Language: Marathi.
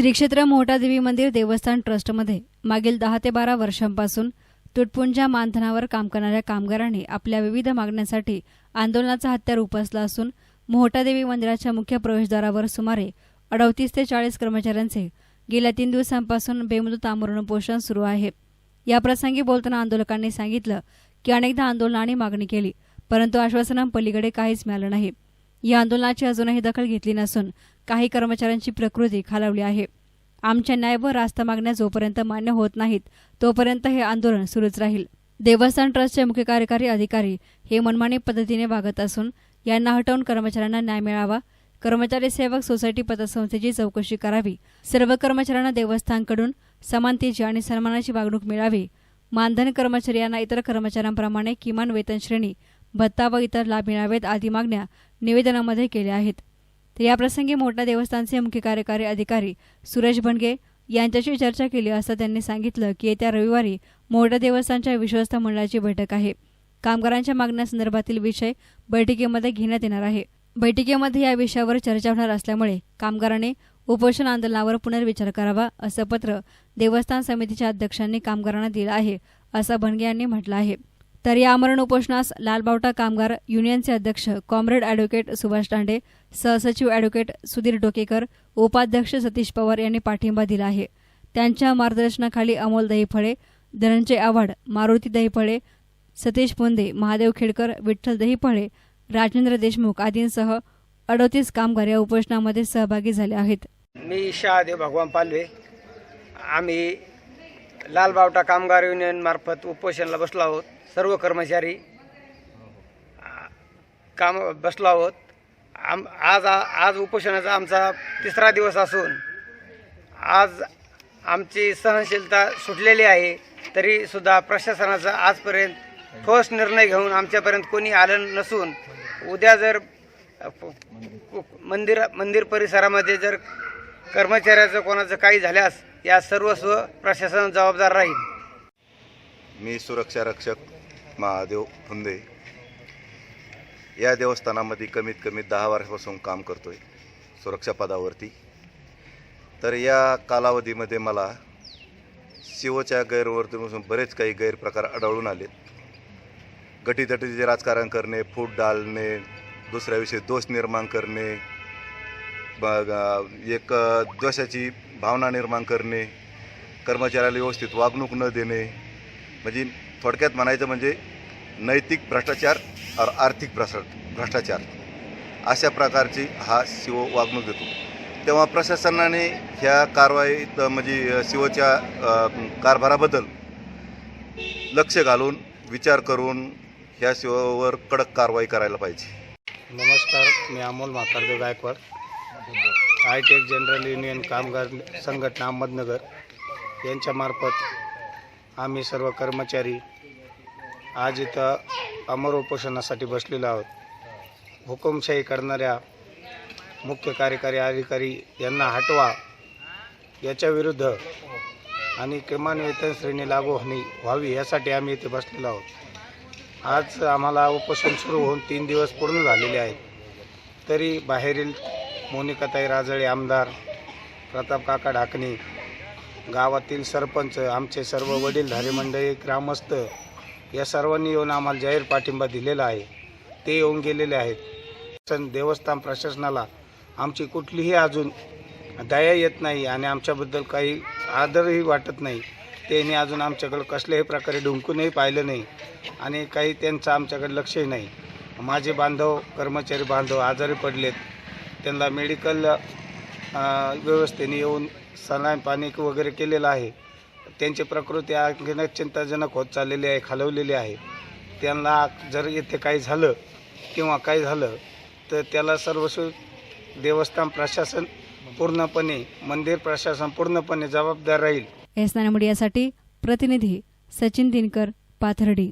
श्री क्षेत्र मोहटा मंदिर देवस्थान ट्रस्टमध्ये मागील दहा ते बारा वर्षांपासून तुटपुंजा मानधनावर काम करणाऱ्या कामगारांनी आपल्या विविध मागण्यांसाठी आंदोलनाचा हत्यार उपसला असून मोहटादेवी मंदिराच्या मुख्य प्रवेशद्वारावर सुमारे अडतीस ते चाळीस कर्मचाऱ्यांचे गेल्या तीन दिवसांपासून बेमुदत आमरण उपोषण सुरू आहे. याप्रसंगी बोलताना आंदोलकांनी सांगितलं की अनेकदा आंदोलनाने मागणी केली परंतु आश्वासनांपलीकडे काहीच मिळालं नाही. या आंदोलनाची अजूनही दखल घेतली नसून काही कर्मचाऱ्यांची प्रकृती खालावली आहे. आमच्या न्याय व रास्त मागण्या जोपर्यंत मान्य होत नाहीत तोपर्यंत हे आंदोलन सुरूच राहील. देवस्थान ट्रस्टचे मुख्य कार्यकारी अधिकारी हे मनमानी पद्धतीने वागत असून यांना हटवून कर्मचाऱ्यांना न्याय मिळावा कर्मचारी सेवक सोसायटी पतसंस्थेची चौकशी करावी सर्व कर्मचाऱ्यांना देवस्थानकडून समानतेची आणि सन्मानाची वागणूक मिळावी मानधन कर्मचारी यांना इतर कर्मचाऱ्यांप्रमाणे किमान वेतन श्रेणी भत्ता व इतर लाभ मिळावेत आदी मागण्या निवेदनामध्ये केल्या आहेत. तर याप्रसंगी मोठा देवस्थानचे मुख्य कार्यकारी अधिकारी सुरेश भणगे यांच्याशी चर्चा केली असता त्यांनी सांगितलं की येत्या रविवारी मोठा देवस्थानच्या विश्वस्त मंडळाची बैठक आहे. कामगारांच्या मागण्यासंदर्भातील विषय बैठकीमध्ये घेण्यात येणार आहे. बैठकीमध्ये या विषयावर चर्चा होणार असल्यामुळे कामगारांनी उपोषण आंदोलनावर पुनर्विचार करावा असं पत्र देवस्थान समितीच्या अध्यक्षांनी कामगारांना दिलं आहे असं भणगे यांनी म्हटलं आहे. तर या आमरण उपोषणास लालबावटा कामगार युनियनचे अध्यक्ष कॉम्रेड अॅडव्होकेट सुभाष दांडे सहसचिव अॅडव्होकेट सुधीर डोकेकर उपाध्यक्ष सतीश पवार यांनी पाठिंबा दिला आहे. त्यांच्या मार्गदर्शनाखाली अमोल दहीफळे धनंजय आव्हाड मारुती दहीफळे सतीश पुंदे महादेव खेडकर विठ्ठल दहीफळे राजेंद्र देशमुख आदींसह अडोतीस कामगार या उपोषणामध्ये सहभागी झाले आहेत. मी शहादेव भगवान पालवे. आम्ही लालबावटा कामगार युनियन मार्फत उपोषणाला बसलो आहोत. सर्व कर्मचारी काम बसलो आहोत. आम आज आज उपोषणाचा आमचा तिसरा दिवस असून आज आमची सहनशीलता सुटलेली आहे तरीसुद्धा प्रशासनाचा आजपर्यंत ठोस निर्णय घेऊन आमच्यापर्यंत कोणी आलं नसून उद्या जर मंदिर मंदिर परिसरामध्ये जर कर्मचाऱ्याचं कोणाचं काही झाल्यास या सर्वस्व प्रशासन जबाबदार राहील. मी सुरक्षा रक्षक महादेव फुंदे. या देवस्थानामध्ये कमीत कमी दहा वर्षापासून काम करतोय सुरक्षा पदावरती. तर या कालावधीमध्ये मला शिवच्या गैरवर्तीपासून बरेच काही गैरप्रकार आढळून आलेत गटीतटीचे राजकारण करणे फूट डालणे दुसऱ्याविषयी दोष निर्माण करणे एक द्वेषाची भावना निर्माण करणे कर्मचाऱ्याला व्यवस्थित वागणूक न देणे म्हणजे थोडक्यात म्हणायचं म्हणजे नैतिक भ्रष्टाचार और आर्थिक भ्रष्टा भ्रष्टाचार. अशा प्रकारची हा शिव वागणूक देतो. तेव्हा प्रशासनाने ह्या कारवाईत म्हणजे शिवच्या कारभाराबद्दल लक्ष घालून विचार करून ह्या शिवावर कडक कारवाई करायला पाहिजे. नमस्कार मी Amol Mhatardev Gaikwad. I general union कामगार संघटना अहमदनगर यांच्यामार्फत आम्ही सर्व कर्मचारी आज इथं अमर उपोषणासाठी बसलेलो आहोत. हुकुमशाही करणाऱ्या मुख्य कार्यकारी अधिकारी यांना हटवा. याच्याविरुद्ध आणि किमान वेतन श्रेणी लागू होणे व्हावी यासाठी आम्ही इथे बसलेलो आहोत. आज आम्हाला उपोषण सुरू होऊन तीन दिवस पूर्ण झालेले आहेत. तरी बाहेरील मोनिकाताई राजळे आमदार प्रताप काका ढाकणे गावातील सरपंच आमचे सर्व वडीलधारी मंडळी ग्रामस्थ या सर्वांनी येऊन आम्हाला जाहीर पाठिंबा दिलेला आहे. ते येऊन गेलेले आहेत. सन देवस्थान प्रशासनाला आमची कुठलीही अजून दया येत नाही आणि आमच्याबद्दल काही आदरही वाटत नाही. त्यांनी अजून आमच्याकडं कसल्याही प्रकारे ढुंकूनही पाहिलं नाही आणि काही त्यांचं आमच्याकडे लक्षही नाही. माझे बांधव कर्मचारी बांधव आजारी पडलेत. त्यांना मेडिकल व्यवस्थेने येऊन सलाईन पाणी वगैरे केलेलं आहे. त्यांची प्रकृती आणखीन चिंताजनक होत चाललेली आहे खालवलेली आहे. त्यांना जर येथे काही झालं किंवा काही झालं तर त्याला सर्वस्व देवस्थान प्रशासन पूर्णपणे मंदिर प्रशासन पूर्णपणे जबाबदार राहील. एस मीडियासाठी प्रतिनिधी सचिन दिनकर पाथर्डी.